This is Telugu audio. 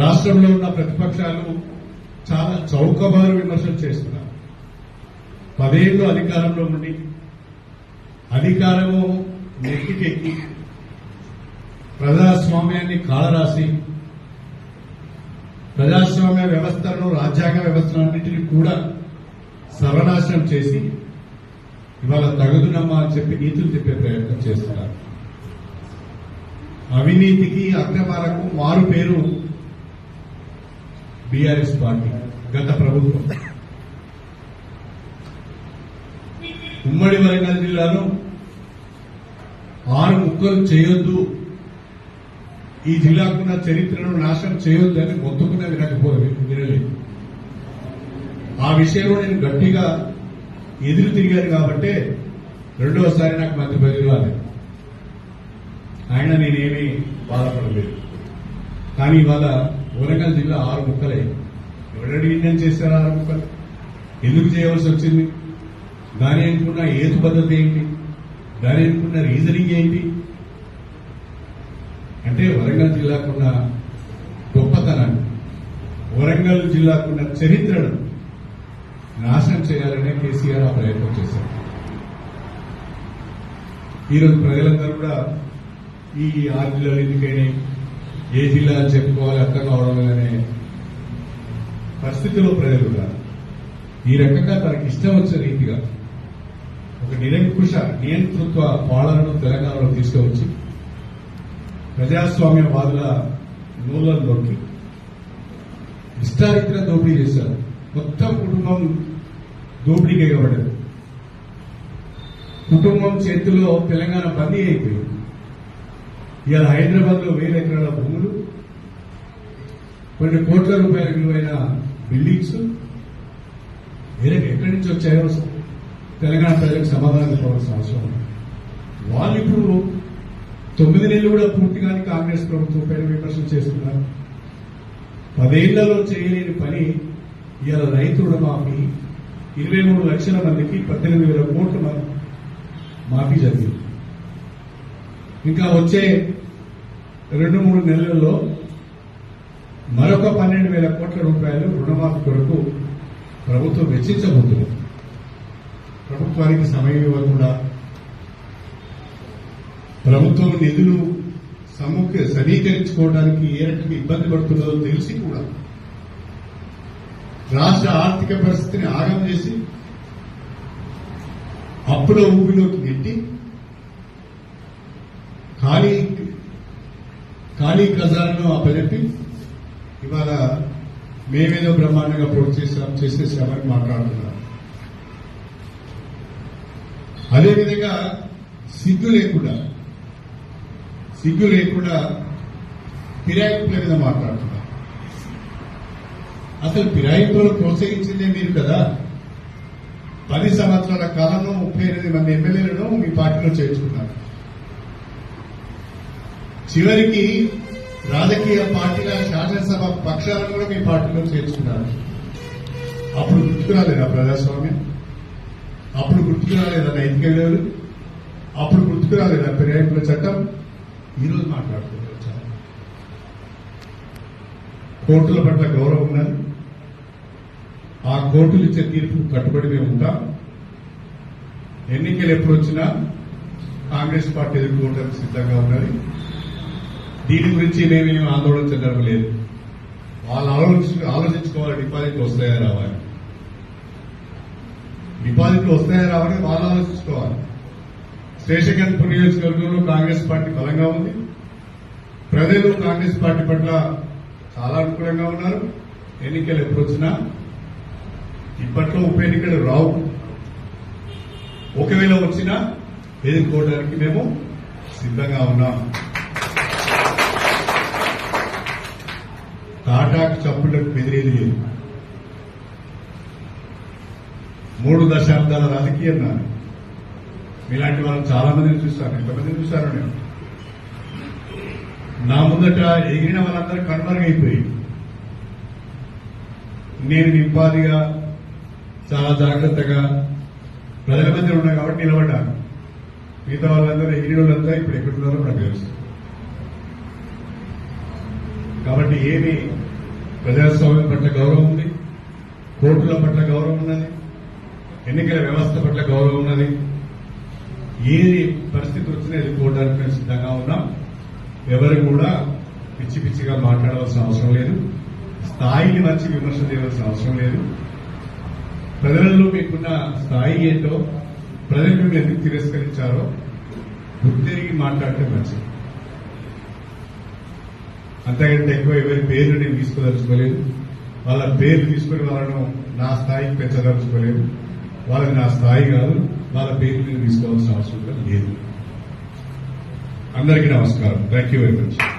రాష్ట్రంలో ఉన్న ప్రతిపక్షాలు చాలా చౌకబారు విమర్శలు చేస్తున్నారు. పదేళ్ళు అధికారంలో ఉండి అధికారము నెక్కికెక్కి ప్రజాస్వామ్యాన్ని కాలరాసి ప్రజాస్వామ్య వ్యవస్థలను రాజ్యాంగ వ్యవస్థలన్నింటినీ కూడా సర్వనాశనం చేసి ఇవాళ తగుదునమ్మా అని చెప్పి నీతులు చెప్పే ప్రయత్నం చేస్తున్నారు. అవినీతికి అక్రమాలకు మారు పేరు బీఆర్ఎస్ పార్టీ గత ప్రభుత్వం. ఉమ్మడి వరంగల్ జిల్లాలో ఆరు ముక్కలు చేయొద్దు. ఈ జిల్లాకున్న చరిత్రను నాశనం చేయొద్దు అని మొత్తుకున్న వినకపోయి వినలేదు. ఆ విషయంలో నేను గట్టిగా ఎదురు తిరిగాను కాబట్టి రెండోసారి నాకు మంత్రి పదవి రాలేదు ఆయన నేనేమీ బాధపడలేదు. కానీ ఇవాళ వరంగల్ జిల్లా ఆరు ముక్కలే. ఎవరెడీ ఇండియన్ చేశారు ఆరు ముక్కలు? ఎందుకు చేయవలసి వచ్చింది? దాని అనుకున్న ఏతు పద్ధతి ఏంటి? దాని అనుకున్న రీజనింగ్ ఏంటి? అంటే వరంగల్ జిల్లాకున్న గొప్పతనాన్ని వరంగల్ జిల్లాకున్న చరిత్రను నాశనం చేయాలనే కేసీఆర్ ఆ ప్రయత్నం చేశారు. ఈరోజు ప్రజలందరూ కూడా ఈ ఆరు జిల్లాలు ఎందుకైనా ఏ జిల్లా అని చెప్పుకోవాలి అర్థం కావడం అనే పరిస్థితిలో ప్రజలు ఈ రకంగా తనకి ఇష్టం వచ్చే రీతిగా ఒక నిరంకుశ నియంతృత్వ పాలనను తెలంగాణలో తీసుకువచ్చి ప్రజాస్వామ్యవాదుల నూళ్ళల్లోకి ఇష్టారీతిగా దోపిడీ చేశారు. మొత్తం కుటుంబం దోపిడీకి ఎగబడ్డది కుటుంబం చేతిలో తెలంగాణ బందీ అయిపోయింది. ఇవాళ హైదరాబాద్లో వేరే ఎక్కడ కొన్ని కోట్ల రూపాయల విలువైన బిల్డింగ్స్ వేరే ఎక్కడి నుంచి వచ్చాయో తెలంగాణ ప్రజలకు సమాధానం చెప్పవలసిన అవసరం వాళ్ళు ఇప్పుడు తొమ్మిది నెలలు కూడా పూర్తిగానే కాంగ్రెస్ ప్రభుత్వం పైన విమర్శలు చేస్తున్నారు. పదేళ్ళలో చేయలేని పని ఇవాళ రైతు రుణమాఫీ ఇరవై మూడు లక్షల మందికి పద్దెనిమిది వేల కోట్ల మంది మాఫీ జరిగింది. ఇంకా వచ్చే రెండు మూడు నెలల్లో మరొక పన్నెండు వేల కోట్ల రూపాయలు రుణమాఫీ కొరకు ప్రభుత్వం వెచ్చించబోతుంది. ప్రభుత్వానికి సమయం ఇవ్వకుండా ప్రభుత్వం నిధులు సముఖ సమీకరించుకోవడానికి ఏ రకంగా ఇబ్బంది పడుతుందో తెలిసి కూడా రాష్ట్ర ఆర్థిక పరిస్థితిని ఆగం చేసి అప్పుల ఊపిలోకి నెట్టి ఖాళీ ఖాళీ ఖజానాను అప్పచెప్పి ఇవాళ మేమేదో బ్రహ్మాండంగా పూర్తి చేసాం చేసేసామని మాట్లాడుతున్నాం. అదేవిధంగా సిగ్గు లేకుండా సిగ్గు లేకుండా ఫిరాయింపుల మీద మాట్లాడుతున్నారు అసలు ఫిరాయింపులను ప్రోత్సహించిందే మీరు కదా? పది సంవత్సరాల కాలంలో ముప్పై ఎనిమిది మంది ఎమ్మెల్యేలను మీ పార్టీలో చేర్చుకున్నారు. చివరికి రాజకీయ పార్టీల శాసనసభ పక్షాలను కూడా మీ పార్టీలో చేర్చుకున్నారు. అప్పుడు గుర్తుకు రాలేదా ప్రజాస్వామ్యం? అప్పుడు గుర్తుకు రాలేదా నైతిక విలువలు? అప్పుడు గుర్తుకు రాలేదా ఫిరాయింపుల చట్టం? ఈరోజు మాట్లాడుతున్నారు కోర్టుల పట్ల గౌరవం ఉన్నది. ఆ కోర్టులు ఇచ్చే తీర్పు కట్టుబడి మేము ఉంటాం. ఎన్నికలు ఎప్పుడు వచ్చినా కాంగ్రెస్ పార్టీ ఎదుర్కోవడానికి సిద్ధంగా ఉన్నది. దీని గురించి మేమేం ఆందోళన చెందడం లేదు. వాళ్ళు ఆలోచించు ఆలోచించుకోవాలి డిపాజిట్లు వస్తాయా రావాలి డిపాజిట్లు వస్తాయా రావాలి వాళ్ళు ఆలోచించుకోవాలి. శేషగన్పూర్ నియోజకవర్గంలో కాంగ్రెస్ పార్టీ బలంగా ఉంది. ప్రజలు కాంగ్రెస్ పార్టీ పట్ల చాలా అనుకూలంగా ఉన్నారు. ఎన్నికలు ఎప్పుడు వచ్చినా. ఇప్పట్లో ఉప ఎన్నికలు రావు. ఒకవేళ వచ్చినా ఎదుర్కోవడానికి మేము సిద్ధంగా ఉన్నాం. తాటాకు చప్పులకు బెదిరేది లేదు. మూడు దశాబ్దాల రాజకీయం నాది. ఇలాంటి వాళ్ళు చాలా మందిని చూశాను. ఎంతమందిని చూశాను నేను. నా ముందట ఎగిరిన వాళ్ళందరూ కనుమరుగైపోయి. నేను నింపాదిగా చాలా జాగ్రత్తగా ప్రజల మధ్య ఉన్నా కాబట్టి నిలబడ్డాను. మిగతా వాళ్ళందరూ ఎగిరిన వాళ్ళంతా ఇప్పుడు ఎక్కడున్నారో నాకు తెలుసు. కాబట్టి ఏమి ప్రజాస్వామ్యం పట్ల గౌరవం ఉంది కోర్టుల పట్ల గౌరవం ఉన్నది ఎన్నికల వ్యవస్థ పట్ల గౌరవం ఉన్నది. ఏ పరిస్థితి వచ్చినా ఎదుర్కోవడానికి మేము సిద్ధంగా ఉన్నాం. ఎవరు కూడా పిచ్చి పిచ్చిగా మాట్లాడవలసిన అవసరం లేదు. స్థాయిని మంచి విమర్శ చేయవలసిన అవసరం లేదు. ప్రజలలో మీకున్న స్థాయి ఏంటో ప్రజలు మిమ్మల్ని ఎందుకు తిరస్కరించారో గుర్తెరిగి మాట్లాడితే మంచిది. అంతకంటే ఎక్కువ ఎవరి పేరు నేను తీసుకోదలుచుకోలేదు. వాళ్ళ పేరు తీసుకుని వాళ్ళను నా స్థాయికి పెంచదలుచుకోలేదు. వాళ్ళని నా స్థాయి కాదు వాళ్ళ పేరు నేను తీసుకోవాల్సిన అవసరం లేదు. అందరికీ నమస్కారం. Thank you very much